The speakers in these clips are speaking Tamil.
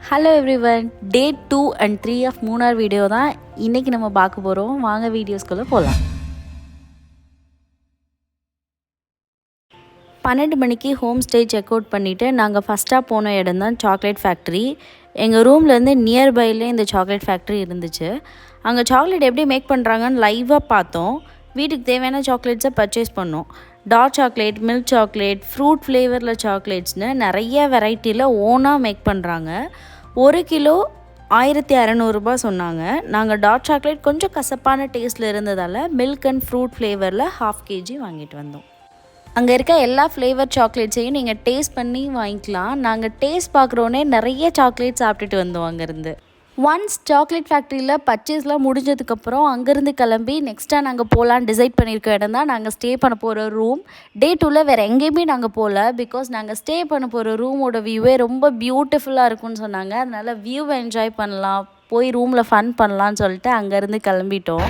Hello everyone day two and three of Munnar video தான் இன்றைக்கி நம்ம பார்க்க போகிறோம் வாங்க வீடியோஸ்குள்ளே போகலாம் பன்னெண்டு மணிக்கு ஹோம் ஸ்டே செக் அவுட் பண்ணிவிட்டு நாங்கள் ஃபஸ்ட்டாக போன இடம் தான் சாக்லேட் ஃபேக்ட்ரி எங்கள் ரூம்லேருந்து நியர்பைலே இந்த சாக்லேட் ஃபேக்ட்ரி இருந்துச்சு. அங்கே சாக்லேட் எப்படி மேக் பண்ணுறாங்கன்னு லைவாக பார்த்தோம். வீட்டுக்கு தேவையான சாக்லேட்ஸை பர்ச்சேஸ் பண்ணோம். Dark chocolate milk chocolate fruit ஃப்ளேவரில் சாக்லேட்ஸ்னு நிறைய வெரைட்டியில் ஓனாக மேக் பண்ணுறாங்க ஒரு கிலோ ஆயிரத்தி அறநூறுபா சொன்னாங்க. நாங்கள் டார்க் சாக்லேட் கொஞ்சம் கசப்பான டேஸ்ட்டில் இருந்ததால் மில்க் அண்ட் ஃப்ரூட் ஃப்ளேவரில் ஹாஃப் கேஜி வாங்கிட்டு வந்தோம். அங்கே இருக்க எல்லா ஃப்ளேவர் சாக்லேட்ஸையும் நீங்கள் டேஸ்ட் பண்ணி வாங்கிக்கலாம். நாங்கள் டேஸ்ட் பார்க்குறோன்னே நிறைய சாக்லேட் சாப்பிட்டுட்டு வந்தோம் அங்கேருந்து ஒன்ஸ் சாக்லேட் ஃபேக்ட்ரியில் பர்ச்சேஸ்லாம் முடிஞ்சதுக்கப்புறம் அங்கேருந்து கிளம்பி நெக்ஸ்ட்டாக நாங்கள் போகலான்னு டிசைட் பண்ணியிருக்க இடம் தான். நாங்கள் ஸ்டே பண்ண போகிற ரூம் டே டூவில் வேறு எங்கேயுமே நாங்கள் போகல பிகாஸ் நாங்கள் ஸ்டே பண்ண போகிற ரூமோட வியூவே ரொம்ப பியூட்டிஃபுல்லாக இருக்கும்னு சொன்னாங்க. அதனால் வியூவை என்ஜாய் பண்ணலாம். போய் ரூமில் ஃபன் பண்ணலான்னு சொல்லிட்டு அங்கேருந்து கிளம்பிட்டோம்.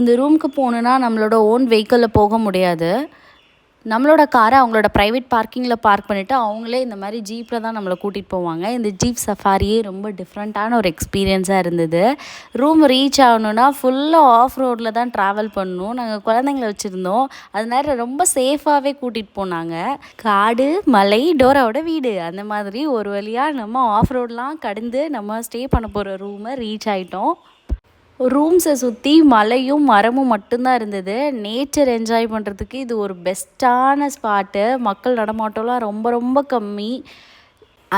இந்த ரூமுக்கு போகணுன்னா நம்மளோட ஓன் வெஹிக்கிளில் போக முடியாது. நம்மளோட காரை அவங்களோட ப்ரைவேட் பார்க்கிங்கில் பார்க் பண்ணிவிட்டு அவங்களே இந்த மாதிரி ஜீப்பில் தான் நம்மளை கூட்டிகிட்டு போவாங்க. இந்த ஜீப் சஃபாரியே ரொம்ப டிஃப்ரெண்ட்டான ஒரு எக்ஸ்பீரியன்ஸாக இருந்தது. ரூம் ரீச் ஆகணுன்னா ஃபுல்லாக ஆஃப் ரோடில் தான் ட்ராவல் பண்ணணும். நாங்கள் குழந்தைங்கள வச்சுருந்தோம். அதனால ரொம்ப சேஃபாகவே கூட்டிகிட்டு போனாங்க. காடு மலை டோராவோட வீடு. அந்த மாதிரி ஒரு வழியாக நம்ம ஆஃப் ரோடெலாம் கடந்து நம்ம ஸ்டே பண்ண போகிற ரூமை ரீச் ஆகிட்டோம் ரூம்ஸை சுற்றி மலையும் மரமும் மட்டும்தான் இருந்தது. நேச்சர் என்ஜாய் பண்ணுறதுக்கு இது ஒரு பெஸ்ட்டான ஸ்பாட்டு மக்கள் நடமாட்டம்லாம் ரொம்ப ரொம்ப கம்மி.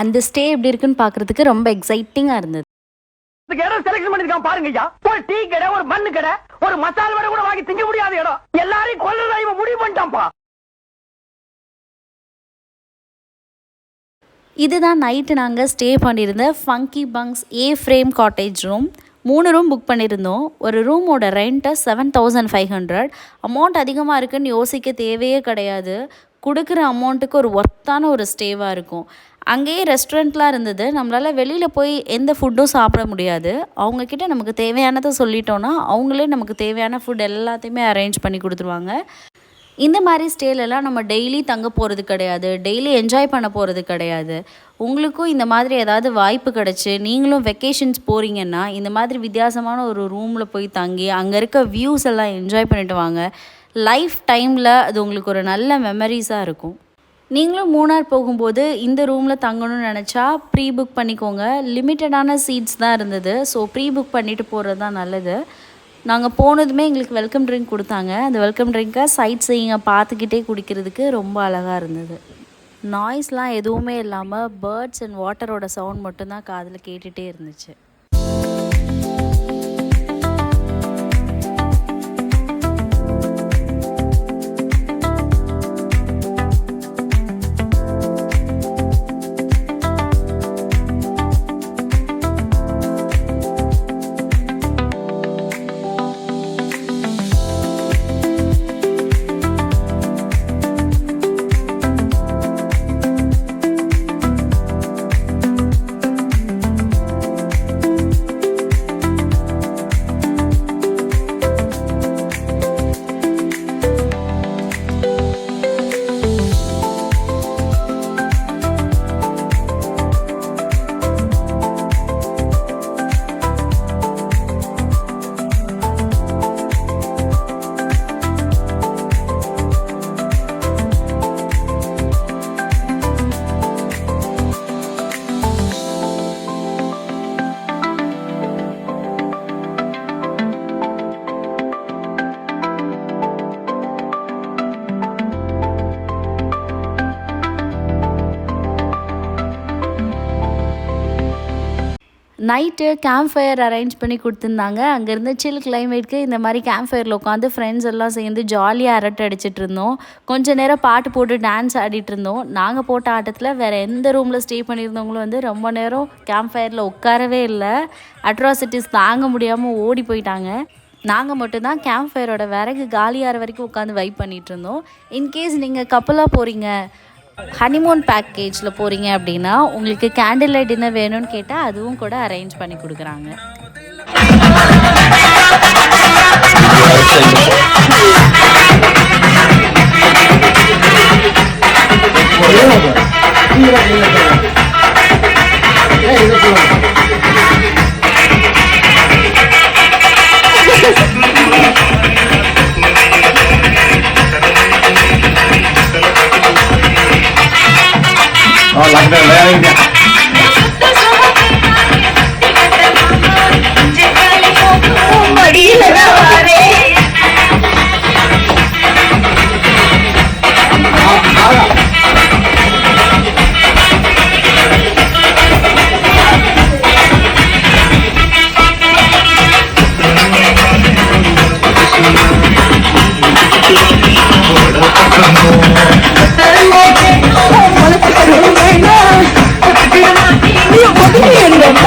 அந்த ஸ்டே எப்படி இருக்குன்னு பார்க்குறதுக்கு ரொம்ப எக்ஸைட்டிங்காக இருந்தது. இதுக்கு இடம் செலக்ஷன் பண்ணிருக்கான் பாருங்க ஐயா. ஒரு டீ கடை ஒரு மண்ணு கடை ஒரு மசால் வடை கூட வாங்கி திங்க முடியாத இடம். எல்லாரையும் கொல்றதா இவன் முடிவு பண்ணிட்டான்ப்பா. இதுதான் நைட்டு நாங்கள் ஸ்டே பண்ணியிருந்த funky bunks A frame cottage room மூணு ரூம் புக் பண்ணியிருந்தோம். ஒரு ரூமோட ரெண்ட்டை seven thousand five hundred amount அதிகமாக இருக்குன்னு யோசிக்க தேவையே கிடையாது. கொடுக்குற அமௌண்ட்டுக்கு ஒரு ஒர்த்தான ஒரு ஸ்டேவாக இருக்கும். அங்கேயே ரெஸ்டாரண்ட்லாம் இருந்தது. நம்மளால் வெளியில் போய் எந்த ஃபுட்டும் சாப்பிட முடியாது. அவங்கக்கிட்ட நமக்கு தேவையானதை சொல்லிட்டோன்னா அவங்களே நமக்கு தேவையான ஃபுட் எல்லாத்தையுமே அரேஞ்ச் பண்ணி கொடுத்துருவாங்க. இந்த மாதிரி ஸ்டேலெல்லாம் நம்ம டெய்லி தங்க போகிறது கிடையாது. டெய்லி என்ஜாய் பண்ண போகிறது கிடையாது. உங்களுக்கும் இந்த மாதிரி ஏதாவது வாய்ப்பு கிடச்சி நீங்களும் வெக்கேஷன்ஸ் போகிறீங்கன்னா இந்த மாதிரி வித்தியாசமான ஒரு ரூமில் போய் தங்கி அங்கே இருக்க வியூஸ் எல்லாம் என்ஜாய் பண்ணிட்டு வாங்க. லைஃப் டைமில் அது உங்களுக்கு ஒரு நல்ல மெமரிஸாக இருக்கும். நீங்களும் மூணார் போகும்போது இந்த ரூமில் தங்கணும்னு நினச்சா ப்ரீ புக் பண்ணிக்கோங்க லிமிட்டடான சீட்ஸ் தான் இருந்தது. ஸோ ப்ரீ புக் பண்ணிவிட்டு போகிறது தான் நல்லது. நாங்கள் போனதுமே எங்களுக்கு வெல்கம் ட்ரிங்க் கொடுத்தாங்க. அந்த வெல்கம் ட்ரிங்க்கை சைட் சீயிங்கை பார்த்துக்கிட்டே குடிக்கிறதுக்கு ரொம்ப அழகாக இருந்தது. நாய்ஸ்லாம் எதுவுமே இல்லாமல் பேர்ட்ஸ் அண்ட் வாட்டரோட சவுண்ட் மட்டும்தான் காதில் கேட்டுகிட்டே இருந்துச்சு. நைட்டு கேம்ப் ஃபயர் அரேஞ்ச் பண்ணி கொடுத்துருந்தாங்க. அங்கேருந்து சில் கிளைமேட்க்கு இந்த மாதிரி கேம்ப் ஃபயரில் உட்காந்து ஃப்ரெண்ட்ஸ் எல்லாம் சேர்ந்து ஜாலியாக அரட்டை அடிச்சிட்டு இருந்தோம். கொஞ்ச நேரம் பாட்டு போட்டு டான்ஸ் ஆடிட்டு இருந்தோம். நாங்கள் போட்ட ஆட்டத்தில் வேறு எந்த ரூமில் ஸ்டே பண்ணியிருந்தவங்களும் வந்து ரொம்ப நேரம் கேம்ப் ஃபயரில் உட்காரவே இல்லை. அட்ராசிட்டிஸ் தாங்க முடியாமல் ஓடி போயிட்டாங்க. நாங்கள் மட்டும்தான் கேம்ப் ஃபயரோட விறகு காலியாகிற வரைக்கும் உட்காந்து வைப் பண்ணிகிட்டு இருந்தோம். இன்கேஸ் நீங்கள் கப்பலாக போகிறீங்க ஹனிமூன் பேக்கேஜில் போகிறீங்க அப்படின்னா உங்களுக்கு கேண்டில் லைட் டின்னர் வேணும்னு கேட்டால் அதுவும் கூட அரேஞ்ச் பண்ணி கொடுக்குறாங்க.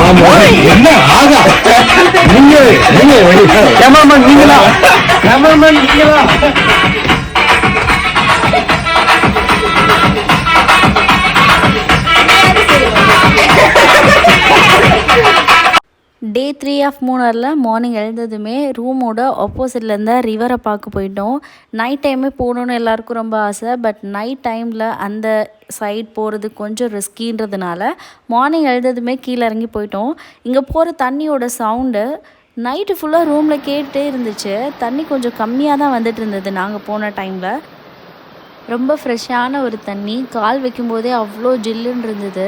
என்ன? ஆகா. நீங்க நீங்க கேமராமேன் நீங்களா? கேமராமேன் நீங்களா? டே த்ரீ ஆஃப் மூணரில் மார்னிங் எழுந்ததுமே ரூமோட ஆப்போசிட்டில் இருந்த ரிவரை பார்க்க போயிட்டோம். நைட் டைமே போகணுன்னு எல்லாருக்கும் ரொம்ப ஆசை. பட் நைட் டைமில் அந்த சைட் போகிறது கொஞ்சம் ரிஸ்கின்றதுனால மார்னிங் எழுந்ததுமே கீழே இறங்கி போயிட்டோம். இங்கே போகிற தண்ணியோட சவுண்டு நைட்டு ஃபுல்லாக ரூமில் கேட்டே இருந்துச்சு. தண்ணி கொஞ்சம் கம்மியாக தான் வந்துட்டு இருந்தது நாங்கள் போன டைமில் ரொம்ப ஃப்ரெஷ்ஷான ஒரு தண்ணி. கால் வைக்கும்போதே அவ்வளோ ஜில்லுன்னு இருந்தது.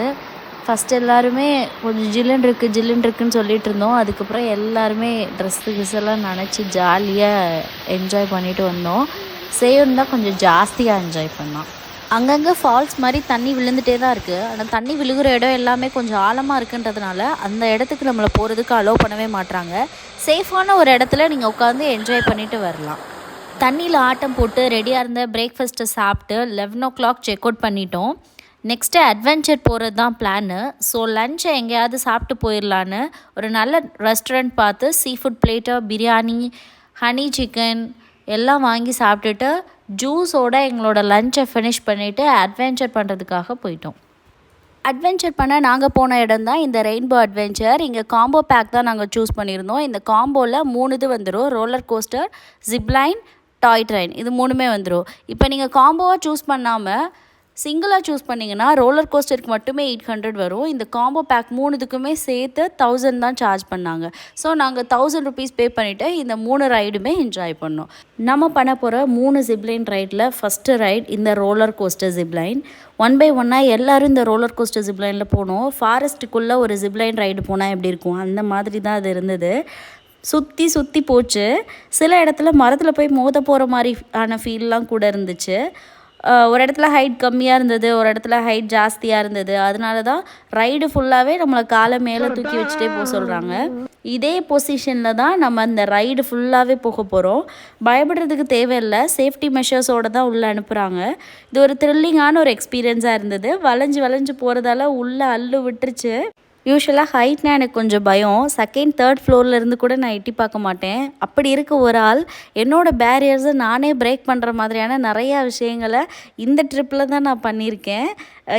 ஃபஸ்ட் எல்லாருமே கொஞ்சம் ஜில்லுன்னு இருக்குது ஜில்லுன்னு இருக்குன்னு சொல்லிட்டு இருந்தோம் அதுக்கப்புறம் எல்லாருமே ட்ரெஸ்ஸு கிஸ் எல்லாம் நினச்சி ஜாலியாக என்ஜாய் பண்ணிட்டு வந்தோம். சேவன் தான் கொஞ்சம் ஜாஸ்தியாக என்ஜாய் பண்ணோம். அங்கங்கே ஃபால்ஸ் மாதிரி தண்ணி விழுந்துட்டே தான் இருக்குது ஆனால் தண்ணி விழுகிற இடம் எல்லாமே கொஞ்சம் ஆழமாக இருக்குன்றதுனால அந்த இடத்துக்கு நம்மளை போகிறதுக்கு அலோவ் பண்ணவே மாட்றாங்க. சேஃபான ஒரு இடத்துல நீங்கள் உட்காந்து என்ஜாய் பண்ணிட்டு வரலாம். தண்ணியில் ஆட்டம் போட்டு ரெடியாக இருந்த பிரேக்ஃபாஸ்ட்டை சாப்பிட்டு eleven o'clock check out பண்ணிட்டோம். நெக்ஸ்ட்டு அட்வென்ச்சர் போகிறது தான் பிளானு ஸோ லஞ்சை எங்கேயாவது சாப்பிட்டு போயிடலான்னு ஒரு நல்ல ரெஸ்டாரண்ட் பார்த்து seafood plate biryani honey chicken எல்லாம் வாங்கி சாப்பிட்டுட்டு ஜூஸோட எங்களோட லஞ்சை ஃபினிஷ் பண்ணிவிட்டு அட்வென்ச்சர் பண்ணுறதுக்காக போயிட்டோம். அட்வென்ச்சர் பண்ண நாங்கள் போன இடம் தான் இந்த ரெயின்போ அட்வென்ச்சர் இங்கே காம்போ பேக் தான் நாங்கள் சூஸ் பண்ணியிருந்தோம். இந்த காம்போவில் மூணு இது வந்துடும் roller coaster zipline toy train இது மூணுமே வந்துடும் இப்போ நீங்கள் காம்போவாக சூஸ் பண்ணாமல் சிங்கிளாக சூஸ் பண்ணிங்கன்னா ரோலர் கோஸ்டருக்கு மட்டுமே எயிட் ஹண்ட்ரட் வரும். இந்த காம்போ பேக் மூணுத்துக்குமே சேர்த்து தௌசண்ட் தான் சார்ஜ் பண்ணாங்க. ஸோ நாங்கள் தௌசண்ட் ருபீஸ் பே பண்ணிவிட்டு இந்த மூணு ரைடுமே என்ஜாய் பண்ணோம். நம்ம பண்ண போகிற மூணு ஜிப்லைன் ரைடில் ஃபஸ்ட்டு ரைட் இந்த roller coaster zipline one by ஒன்னாக எல்லோரும் இந்த ரோலர் கோஸ்டர் ஜிப்லைனில் போனோம். ஃபாரஸ்ட்டுக்குள்ளே ஒரு ஜிப்லைன் ரைடு போனால் எப்படி இருக்கும்? அந்த மாதிரி தான் அது இருந்தது. சுற்றி சுற்றி போச்சு. சில இடத்துல மரத்தில் போய் மோத போகிற மாதிரி ஆன ஃபீல்லாம் கூட இருந்துச்சு. ஒரு இடத்துல ஹைட் கம்மியாக இருந்தது ஒரு இடத்துல ஹைட் ஜாஸ்தியாக இருந்தது. அதனால தான் ரைடு ஃபுல்லாகவே நம்மளை காலை மேலே தூக்கி வச்சுட்டே போக சொல்கிறாங்க இதே பொசிஷனில் தான் நம்ம அந்த ரைடு ஃபுல்லாகவே போக போகிறோம் பயப்படுறதுக்கு தேவையில்லை. சேஃப்டி மெஷர்ஸோடு தான் உள்ளே அனுப்புகிறாங்க இது ஒரு த்ரில்லிங்கான ஒரு எக்ஸ்பீரியன்ஸாக இருந்தது. வளைஞ்சு வளைஞ்சு போகிறதால உள்ளே அள்ளு விட்டுருச்சு. யூஸ்வலாக ஹைட்னா எனக்கு கொஞ்சம் பயம். செகண்ட் தேர்ட் ஃப்ளோர்லேருந்து கூட நான் எட்டி பார்க்க மாட்டேன். அப்படி இருக்க ஒரு ஆள் என்னோட பேரியர்ஸை நானே பிரேக் பண்ணுற மாதிரியான நிறையா விஷயங்களை இந்த ட்ரிப்பில் தான் நான் பண்ணியிருக்கேன்.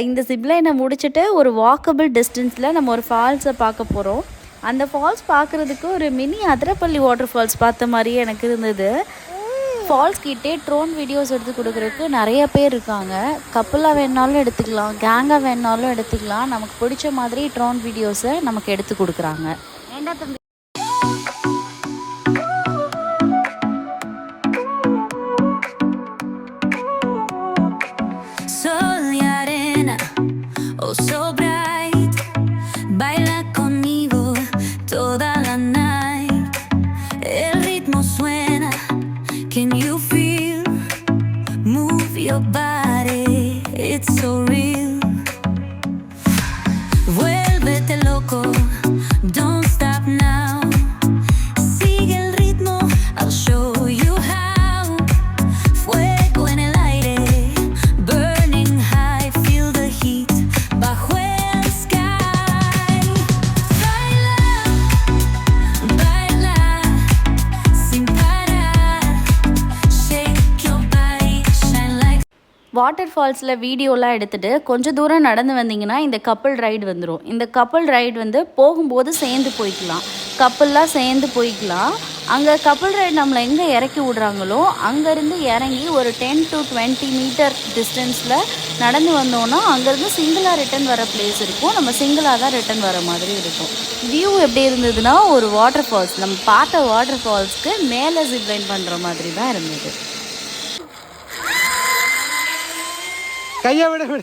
இந்த சிப்லைனை முடிச்சுட்டு ஒரு வாக்கபிள் டிஸ்டன்ஸில் நம்ம ஒரு ஃபால்ஸை பார்க்க போகிறோம் அந்த ஃபால்ஸ் பார்க்குறதுக்கு ஒரு மினி அதிரப்பள்ளி வாட்டர் ஃபால்ஸ் பார்த்த மாதிரியே எனக்கு இருந்தது. ஃபால்ஸ் கிட்டே ட்ரோன் வீடியோஸ் எடுத்து கொடுக்குறதுக்கு நிறைய பேர் இருக்காங்க. கப்பலாக வேணாலும் எடுத்துக்கலாம் கேங்காக வேணாலும் எடுத்துக்கலாம். நமக்கு பிடிச்ச மாதிரி ட்ரோன் வீடியோஸை நமக்கு எடுத்து கொடுக்குறாங்க. Sol it's so real. Water ஃபால்ஸில் வீடியோலாம் எடுத்துகிட்டு கொஞ்சம் தூரம் நடந்து வந்தீங்கன்னா இந்த கப்பல் ரைடு வந்துடும் இந்த கப்பல் ரைடு வந்து போகும்போது சேர்ந்து போய்க்கலாம். கப்பல்லாம் சேர்ந்து போய்க்கலாம். அங்கே கப்பல் ரைடு நம்மளை எங்கே இறக்கி விடுறாங்களோ அங்கேருந்து இறங்கி ஒரு டென் டு டுவெண்ட்டி மீட்டர் டிஸ்டன்ஸில் நடந்து வந்தோன்னா அங்கேருந்து சிங்கிளாக ரிட்டன் வர பிளேஸ் இருக்கும். நம்ம சிங்கிளாக தான் ரிட்டன் வர மாதிரி இருக்கும். வியூ எப்படி இருந்ததுன்னா ஒரு வாட்டர் ஃபால்ஸ் நம்ம பார்த்த வாட்டர் ஃபால்ஸ்க்கு மேலே ஜிப்லைன் பண்ணுற மாதிரி தான் இருந்தது. கையை விட விட.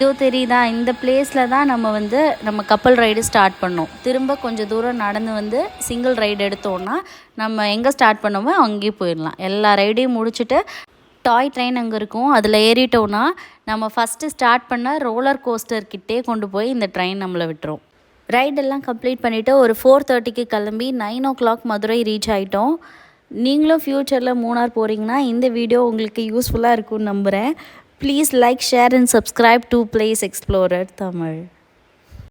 இதோ தெரியுதா? இந்த பிளேஸில் தான் நம்ம வந்து நம்ம கப்பல் ரைடு ஸ்டார்ட் பண்ணோம். திரும்ப கொஞ்சம் தூரம் நடந்து வந்து சிங்கிள் ரைடு எடுத்தோன்னா நம்ம எங்கே ஸ்டார்ட் பண்ணோமோ அங்கேயே போயிடலாம். எல்லா ரைடையும் முடிச்சுட்டு டாய் ட்ரெயின் அங்கே இருக்கும். அதில் ஏறிட்டோன்னா நம்ம ஃபஸ்ட்டு ஸ்டார்ட் பண்ண ரோலர் கோஸ்டர்கிட்டே கொண்டு போய் இந்த ட்ரெயின் நம்மளை விட்டுரும். ரைடெல்லாம் கம்ப்ளீட் பண்ணிவிட்டு ஒரு ஃபோர் தேர்ட்டிக்கு கிளம்பி nine o'clock Madurai reach ஆகிட்டோம் நீங்களும் ஃப்யூச்சரில் மூணார் போகிறீங்கன்னா இந்த வீடியோ உங்களுக்கு யூஸ்ஃபுல்லாக இருக்கும்னு நம்புகிறேன் please like share and subscribe to places explorer Tamil.